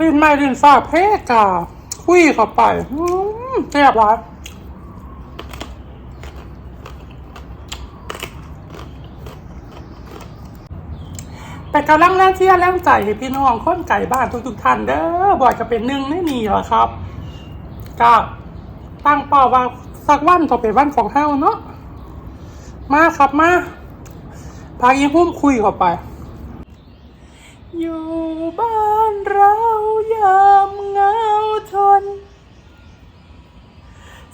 ลินไม่ลินทราเพกาคุยเข้าไปอืมแซ่บหลายแต่กำลังแรงเชียร์แรงใจให้พี่น้องคนไก่บ้านทุกๆท่านเด้อบ่อยจะเป็นหนึ่งไม่มีหรอครับก็ตั้งเป้าว่าสักวันต่อเป็นวันของเฮาเนาะมาครับมาพาอีหุ้มคุยเข้าไป อยู่บ้านเรายามเหงาทน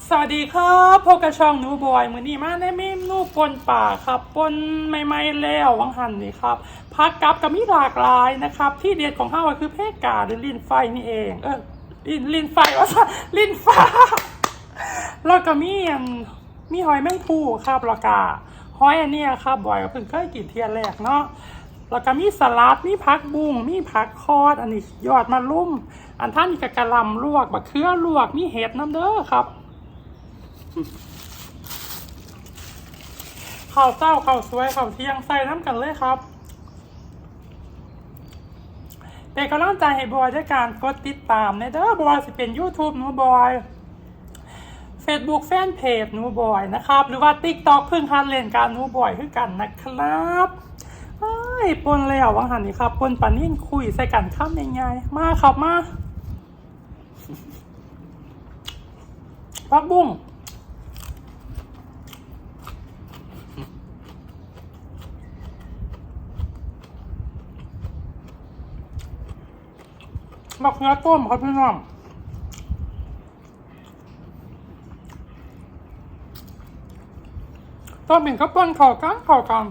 สวัสดีครับพบกับช่องหนูบอยมือนี้มาได้เมนูปนป่าครับปนใหม่ๆแล้ววังหันนี่ครับพักกับกับมีหลากหลายนะครับ ที่เด็ดของข้าวคือเพกาหรือลินไฟนี่เอง เออลินลินไฟว่าซะลินฟ้าแล้วก็มีอันมีหอยแมงภูครับแล้วก็หอยอันนี้ครับบอยก็เพิ่งเคยกินเทียนแรกเนาะ แล้วก็มีสลัดมีผักบุ้งมีผักคอด อันนี้ยอดมะลุ่ม อันท่านนี่ก็กะลำลวกบะเขือลวกมีเห็ดน้ำเด้อครับข้าวเจ้าข้าวสวยข้าวเที่ยงใส่น้ำกันเลยครับเป็นกำลังใจให้บอยด้วยการกดติดตามในเด้อบอยสิเป็น YouTube หนูบอย Facebook แฟนเพจหนูบอยนะครับ หรือว่า TikTok เพิ่งฮันเล่นการหนูบอยคือกันนะครับ ไอ้ปนแล้ววังหันนี่ครับปนปานิ่นคุยใส่กันข้ามยังไงมาครับมาพักบุ้งมักเนื้อต้มครับพี่น้องต้มเป็นข้าวปั้นเข่ากันเข่ากัน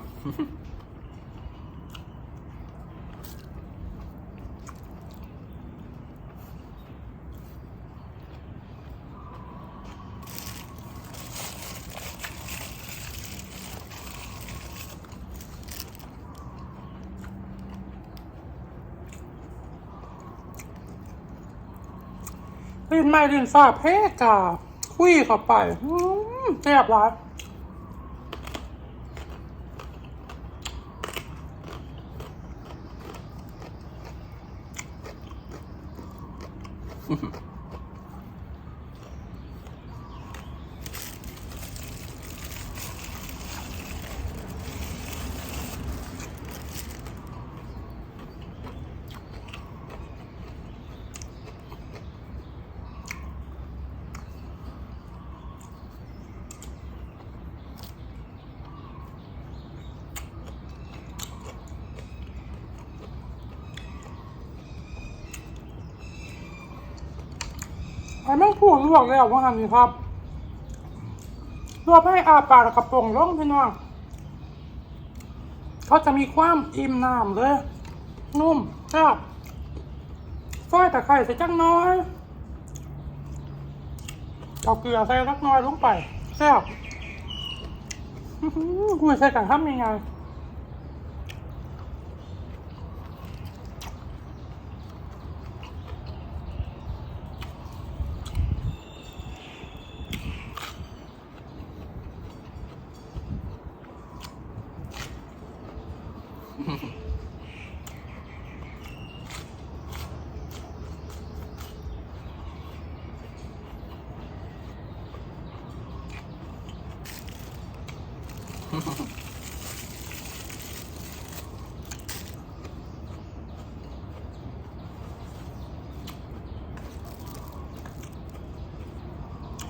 ลินไม่ลินฟ้าเพกา คุยเข้าไปอืมแซ่บหลาย ไอ้แม่งพูดลวกแล้วว่าหันนี่ครับลวกให้อาปากกระโปรงล่องพี่น้องเขาจะมีความอิ่มน้ำเลย นุ่มแซ่บซอยตะไคร้ใส่จังน้อยเอาเกลือใส่สักน้อยลงไปแซ่บอื้อหือคุยใส่กันทำยังไง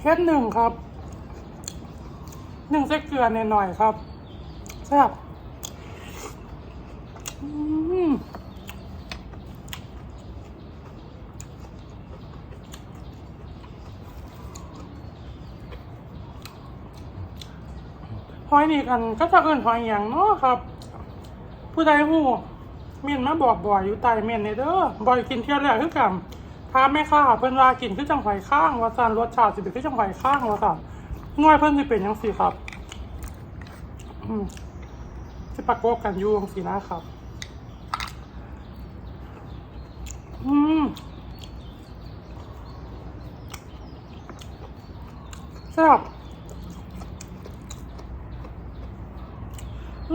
เฮ็ดหนึ่งครับ หนึ่งใส่เกลือหน่อยๆครับแซ่บหอยนี่กันก็จะเอื่นหอยอย่างเนาะครับ ผู้ใดหูเมียนมาบอกบ่อยอยู่ใต้เมียนในเด้อบ่อยกินเที่ยวแรกคือกัน ถ้าแม่ค้าเพิ่นว่ากินคือจังหอยข้างว่าซั่นรสชาติสิเป็นคือจังหอยข้างว่าซั่นหน่วยเพิ่นสิเป็นจังซี่ครับ อืมสิประกบกันอยู่จังซี่นะครับ อืมแซ่บ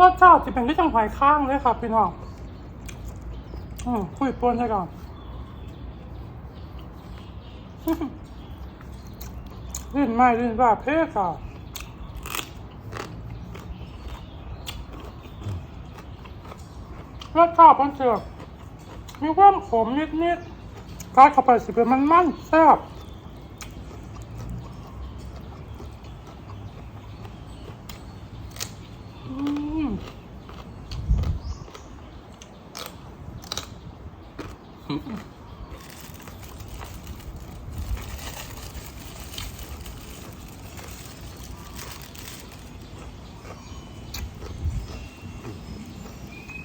รสชาติจะเป็นที่จังหอยข้างเลยครับพี่น้อง อืมคุยปนใช่ก่อน ลื่นไม่ลื่นว่าเพศอะรสชาติมันเสือมีความขมนิดๆการเข้าไปสิเป็นมันมันแซ่บ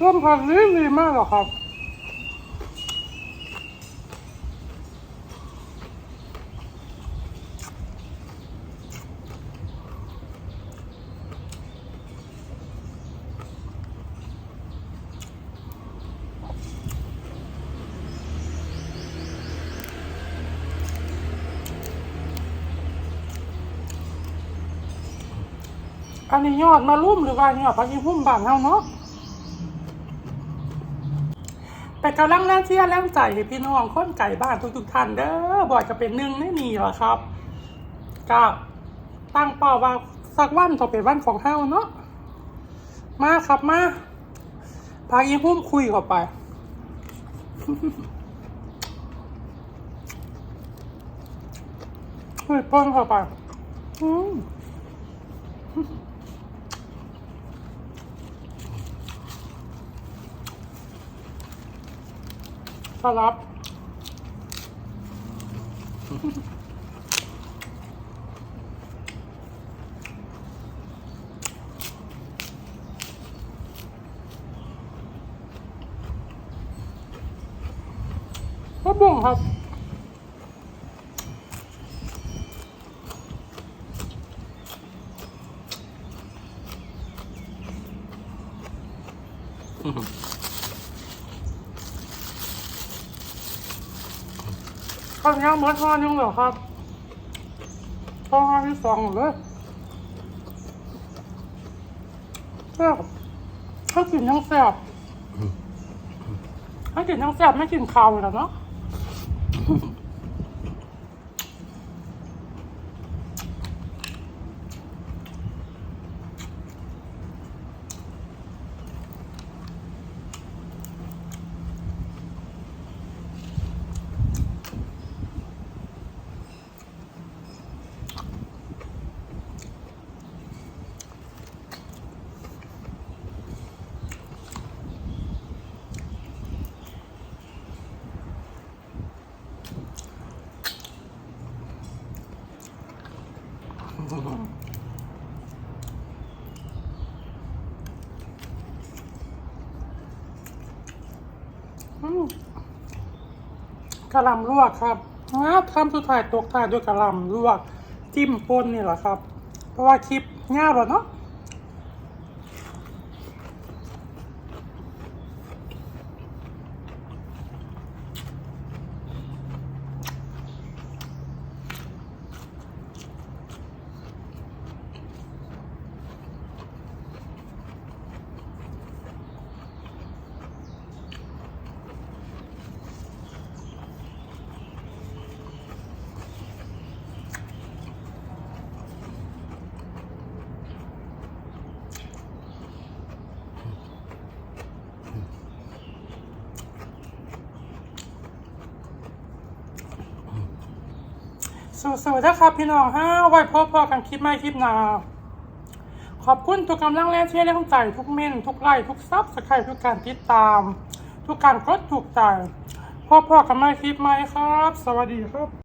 ร่วมพันนี้ดีมากหรอครับ อันนี้ยอดมารุ่มหรือว่า ยอดพักอีหุ่มบานเฮาเนาะ เป็นกำลังแรงเชียร์แรงใจให้พี่น้องคนไก่บ้านทุกๆท่านเด้อบ่อยจะเป็นหนึ่งในนี่หละครับก็ตั้งเป้าว่าสักวันต้องเป็นวันของเฮาเนาะมาครับมาพาอีหุ่มคุยเข้าไปคุยป้นเข้าไปอืม สลับก็บุ้งครับ ข้าวเหนียวเหมือนทานยังเหรอครับทานที่สองเลยแซ่บถ้ากินยังแซ่บถ้ากินยังแซ่บไม่กินข้าวเลยเหรอเนาะ กะหล่ำลวกครับนะคำสุดท้ายตกท้ายด้วยกะหล่ำลวกจิ้มป่นนี่แหละครับ เพราะว่าคลิปง่ายหรอเนาะ สู้ๆนะครับพี่น้องฮะไว้พบพอกันคลิปใหม่คลิปหน้าขอบคุณทุกกำลังแรงเชียร์แรงใจทุกเม่นทุกไลค์ทุกซับสไครต์ทุกการติดตาม ทุกการกดถูกใจพบพอกันใหม่คลิปใหม่ครับ สวัสดีครับ